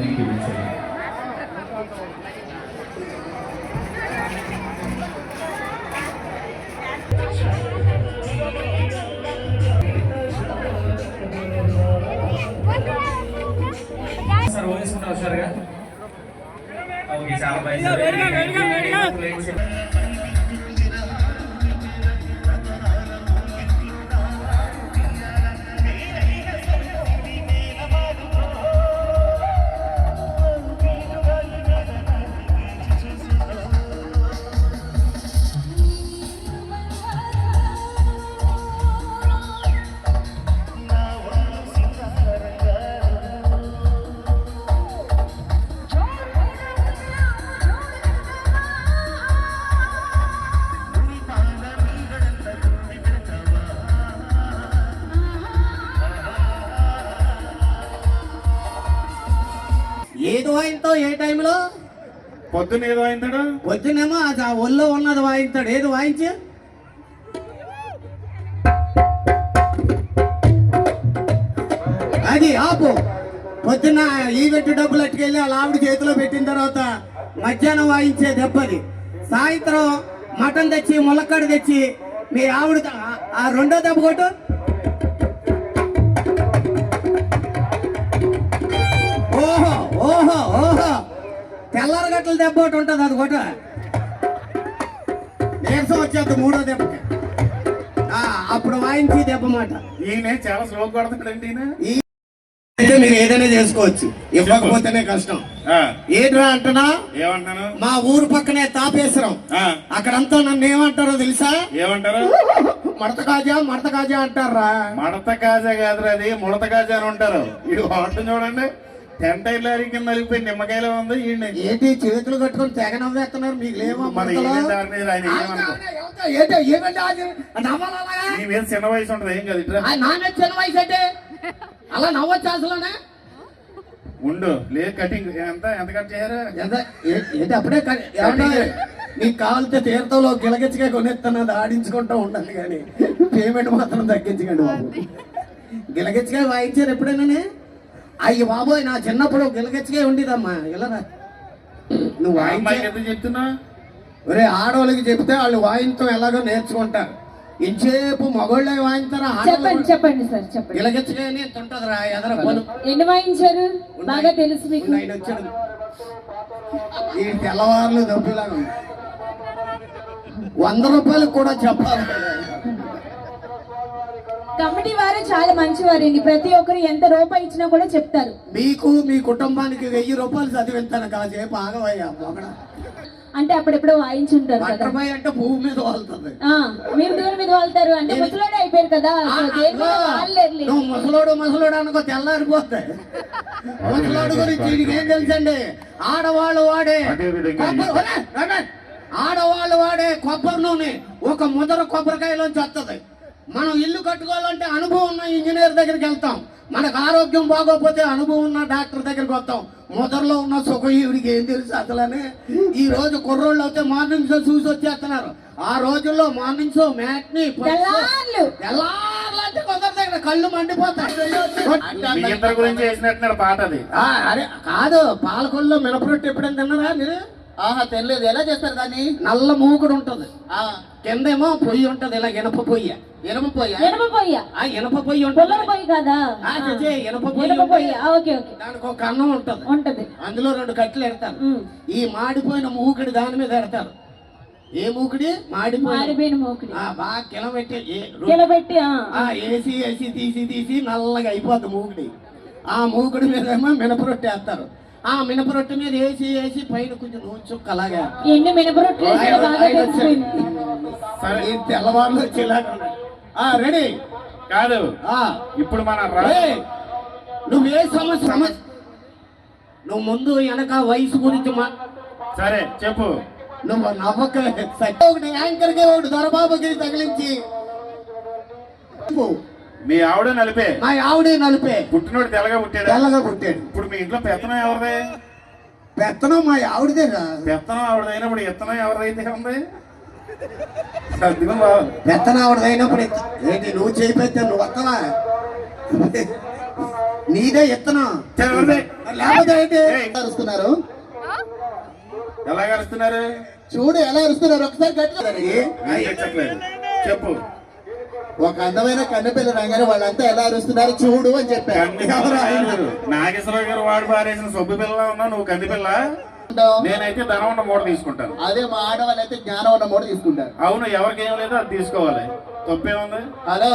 Thank you sir sir ఓనేసుకుంటా వచ్చారుగా okay చాలా బాగా వాయింతో ఏ టైంలో? పొద్దున్న ఏదో అయిందాడు పొద్దునేమో అది ఆ ఒళ్ళో ఉన్నది వాయిస్తాడు ఏది వాయించి? అది ఆపు. పొద్దున్న ఈవెంట్ డబ్బులు అట్టుకెళ్ళి వాళ్ళ ఆవిడ చేతిలో పెట్టిన తర్వాత మధ్యాహ్నం వాయించే దెబ్బది. సాయంత్రం మటన్ తెచ్చి ములక్కాడు తెచ్చి మీ ఆవిడ ఆ రెండో దెబ్బ కొట్టు. ఓహో ఓహో ఓహో. తెల్లారి గట్టల దెబ్బ ఒకటి ఉంటుంది అది కొట్ట నీరసం వచ్చేది మూడో దెబ్బకి. ఆ, అప్పుడు వాయించి దెబ్బ మాట. ఈయన చాలా స్లో కొడతాడండి అయితే మీరు ఏదైనా చేసుకోవచ్చు. ఇవ్వకపోతేనే కష్టం. ఏంట్రా అంటున్నా? ఏమంటాను మా ఊరు పక్కనే తాపేశ్వరం. అక్కడంతా నన్ను ఏమంటారో తెలుసా? ఏమంటారు? మడత కాజా మడత కాజా అంటారా? మడత కాజా కాదురా అది ముడత కాజా అని ఉంటారు. ఇది చూడండి. టెంట్ లారీ కింద నలిగిపోయి నిమ్మకాయలో ఉంది ఈయన ఏంటి చేతులు కట్టుకొని తెగ నవ్వేస్తున్నారు? మీకు నీ మీద చిన్న వయసు ఉంటుంది ఏం కాదు నాన్న చిన్న వయసు అంటే? అలా నవ్వచ్చు అసలునే? ఉండు లే కటింగ్. ఎంత ఎంత కట్ చేయరా? ఏంటి అప్పుడే క- ఏమంటే నీకు కావాలితే తీర్థంలో గిలగిచ్చగా కొనేస్తున్నది ఆడించుకుంటూ ఉండాలి కానీ పేమెంట్ మాత్రం తగ్గించకండి బాబు. గిలగిచ్చగా వాయించారు ఎప్పుడైనా అయ్యి బాబోయ్ నా చిన్నప్పుడు గిలగిచ్చగా ఉండేదమ్మా. ఇలా నువ్వు వాయించే చెప్తున్నా? ఒరే ఆడవాళ్ళకి చెప్తే వాళ్ళు వాయించడం ఎలాగో నేర్చుకుంటారు. ఇంచేపు మగోళ్ళే వాయించారా చెప్పండి చెప్పండి సార్ చెప్పండి. గిలగిచ్చగా అని ఉంటది రా ఎదర పలు. ఎన్ని వాయించారు? బాగా తెలుసు మీకు. ఆయన వచ్చాడు ఈ తెల్లవారులు దొబ్బిలాగా. వంద రూపాయలకు కూడా చెప్పాలి. కమిటీ వారు చాలా మంచివారండి ప్రతి ఒక్కరు ఎంత రూపాయి ఇచ్చినా కూడా చెప్తారు. మీకు మీ కుటుంబానికి వెయ్యి రూపాయలు చదివిస్తాను కాసేపు ఆగవయ్యా అంటే అప్పుడెప్పుడో వాయించుంటారు కదా. అంటే భూమి మీద వాళ్తుంది ఆ, మీరు దేని మీద వాళ్తారు. అంటే ముసలోడే అయిపోయారు కదా. నువ్వు ముసలోడు ముసలోడు అనుకో తెల్లారిపోతాయి. ముసలోడు గురించి ఏం తెలుసండి? ఆడవాళ్ళు వాడే ఆడవాళ్ళు వాడే కొబ్బరి నూనె ఒక ముదర కొబ్బరికాయలోంచి వస్తుంది మనం ఇల్లు కట్టుకోవాలంటే అనుభవం ఉన్న ఇంజనీర్ దగ్గరికి వెళ్తాం. మనకు ఆరోగ్యం బాగోకపోతే అనుభవం ఉన్న డాక్టర్ దగ్గరికి వస్తాం. ముదరలో ఉన్న సుఖం ఈవిడికి ఏం తెలుసు అసలనే? ఈ రోజు కుర్రోళ్ళు అయితే మార్నింగ్ షో చూసి వచ్చేస్తున్నారు. ఆ రోజుల్లో మార్నింగ్ షో మ్యాట్ని కొందరి దగ్గర కళ్ళు మండిపోతాయి. పాట అది అరే కాదు పాలకొల్లో మినపరొట్టు ఎప్పుడైనా తిన్నారా మీరు? ఆహా తెలియదు ఎలా చేస్తారు దాన్ని? నల్ల మూకుడు ఉంటది. ఆ. కిందేమో పొయ్యి ఉంటది. ఇలా ఇనప పొయ్యి. ఇనుము పోయా ఎనమ పొయ్య. ఆ ఇనప పొయ్యి ఉంటది. పొయ్యి కదా? ఇనప పొయ్యి పొయ్యి. Okay okay. దానికి ఒక అన్నం ఉంటది. ఉంటది. అందులో రెండు కట్టెలు ఎడతారు. ఈ మాడిపోయిన మూకుడి దాని మీద ఎడతారు. ఏ మూకుడి? మాడిపోయిన. మోకుడి. ఆ, బాగా కిలబెట్టి ఏ- కిలబెట్టి ఆ, ఆ ఏసి ఏసి తీసి తీసి నల్లగా అయిపోద్ది మూకుడి. ఆ మూకుడి మీద ఏమో మినపరొట్టి ఆ మినపరొట్టి మీద వేసి వేసి పైన కొంచెం నూనె చుక్క అలాగా ఎన్ని వేసినా బాగా. తెలిసిపోయింది సరే ఈ తెల్లవారులు వచ్చేలాగా ఉన్నాయి. ఆ రెడీ కాదు ఆ ఇప్పుడు మన రా- ఏయ్, నువ్వు ఏ సమస్య సమస్య నువ్వు ముందు వెనక వయసు గురించి మా సరే చెప్పు నువ్వు నవ్వక సత్య ఒకటి యాంకర్కి ఒకటి దొరబాబుకి తగిలించి చెప్పు. మీ ఆవిడ నలిపే. మా ఆవిడే నలిపే. పుట్టినోడు తెల్లగా పుట్టాడు? తెల్లగా పుట్టాడు. ఇప్పుడు మీ ఇంట్లో పెత్తనం ఎవరిదే? పెత్తనం మా ఆవిడదేరా పెత్తనం ఆవిడదైనప్పుడు ఇత్తనం ఎవరిదైతే ఉంది. పెత్తనం ఆవిడదైనప్పుడు ఏంటి నువ్వు చేయి నువ్వు వస్తావా నీదే ఇత్తనం. లేకపోతే ఏంటి? అరుస్తున్నారు? ఎలా అరుస్తున్నారు? చూడు ఎలా అరుస్తున్నారు? ఒకసారి గట్టిగా చెప్పు. ఒక అందమైన కన్నెపిల్ల రంగానే వాళ్ళంతా ఎలా అరుస్తున్నారు చూడు అని చెప్పారు. నాగేశ్వరరావు గారు వాడు పారేసిన సొబ్బు పిల్ల ఉన్నావు నువ్వు కంది పిల్ల నేనైతే ధనం ఉన్న మూట తీసుకుంటాను. అదే మా ఆడవాళ్ళు అయితే జ్ఞానం ఉన్న మూడు తీసుకుంటారు. అవును ఎవరికి ఏం లేదో అది తీసుకోవాలి. తప్పేముంది హలో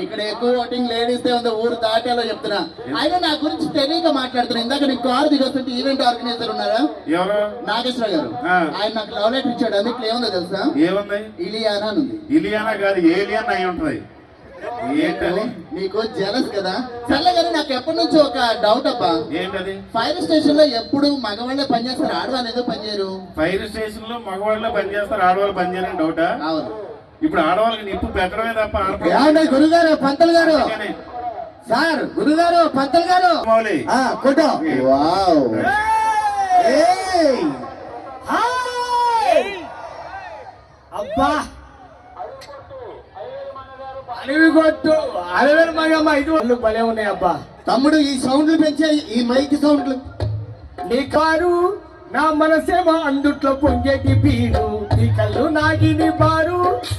ఇక్కడ ఎక్కువ ఓటింగ్ లేడీస్ ఉంది ఊరు దాటాలో చెప్తున్నా. ఆయన నా గురించి తెలియక మాట్లాడుతున్నా. ఇందాక నీకు కారు దిగొస్తుంటే ఈవెంట్ ఆర్గనైజర్ ఉన్నారా? ఎవరు? నాగేశ్వర గారు. ఆయన నాకు లవ్ లెటర్ ఇచ్చాడు. అందుకు ఏముందో తెలుసా? ఏముంది? ఇలియానా ఉంది. ఇలియానా కాదు ఏలియన్ అయి ఉంటది. నీకు జలస్ కదా? కానీ నాకు ఎప్పటి నుంచి ఒక డౌట్ అబ్బా. ఏంటది? ఫైర్ స్టేషన్లో ఎప్పుడు మగవాళ్ళే పనిచేస్తారు ఆడవాళ్ళు ఏదో పనిచేయరు ఫైర్ స్టేషన్లో మగవాళ్ళు పనిచేస్తారు ఆడవాళ్ళు పనిచేయని డౌటా అవును. ఇప్పుడు ఆడవాళ్ళకి నిప్పు పెట్టడమే తప్ప ఏమండి గురుగారు పంతులు గారు. సార్ గురుగారు పంతులు గారు. కొట్టు. వావ్! అబ్బా. అడవి కొట్టు. అడవి మగమ్మ ఇది వాళ్ళు భలే ఉన్నాయి అబ్బా. తమ్ముడు ఈ సౌండ్లు పెంచే ఈ మైక్ సౌండ్లు. నీ కారు నా మనసేమో అందుట్లో పొంగేటి పీరు నీ కళ్ళు నాగిని బారు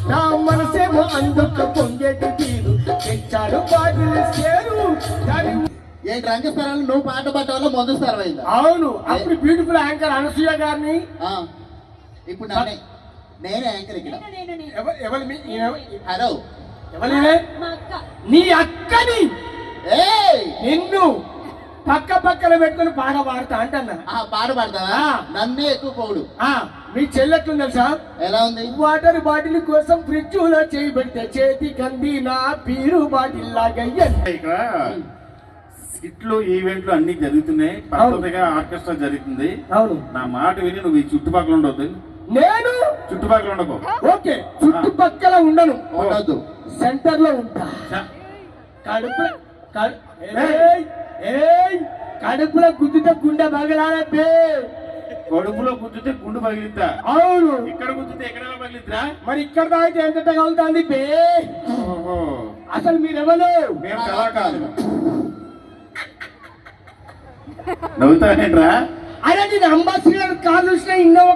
నా మనసేమో అందుట్లో పొంగేటి పీరు తెచ్చాడు బాటిల్ చేరు ఏంటి రంగస్థలాలు నువ్వు పాట పాడటం ముందు స్థలం అయిందా? అవును. అప్పుడు బ్యూటిఫుల్ యాంకర్ అనసూయ గారిని. ఆ. ఇప్పుడు నన్నే. నేనే యాంకర్ ఇక్కడ. నేను నేను ఎవరి హలో. అక్క. నీ అక్కని. ఏయ్! నిన్ను. పక్క పక్కన పెట్టుకుని పాట పాడతా అంటన్నా. ఆ పాట పాడతావా. నన్నే ఎక్కువ పోడు ఆ, మీ చెల్లెట్లు తెలుసా ఎలా ఉంది? వాటర్ బాటిల్ కోసం ఫ్రిడ్జ్లో చేయబడితే చేతి కంది నా పీరు బాటిల్ లాగా ఇక్కడ స్కిట్లు ఈవెంట్లు అన్ని జరుగుతున్నాయి. పద్ధతిగా ఆర్కెస్ట్రా జరుగుతుంది. అవును. నా మాట విని నువ్వు ఈ చుట్టుపక్కల ఉండొద్దు. నేను? చుట్టుపక్కల ఉండకు. ఓకే చుట్టుపక్కల ఉండను. ఉండొద్దు. సెంటర్లో ఉంటా. కడుపు కడు- ఏయ్, ఏయ్, కడుపులో గుద్దితే గుండె పగలాలే బే కడుపులో గుద్దితే గుండు పగిలిద్దా? అవును. ఇక్కడ గుద్దితే ఎక్కడైనా పగిలిద్దా? మరి ఇక్కడ తాగితే ఎంత తగులుతుంది బే అసలు మీరెవరు? మేము కళాకారులు. నవ్వుతానేంట్రా అరే నేను అంబాసిడర్ కార్లు ఇన్నోవా?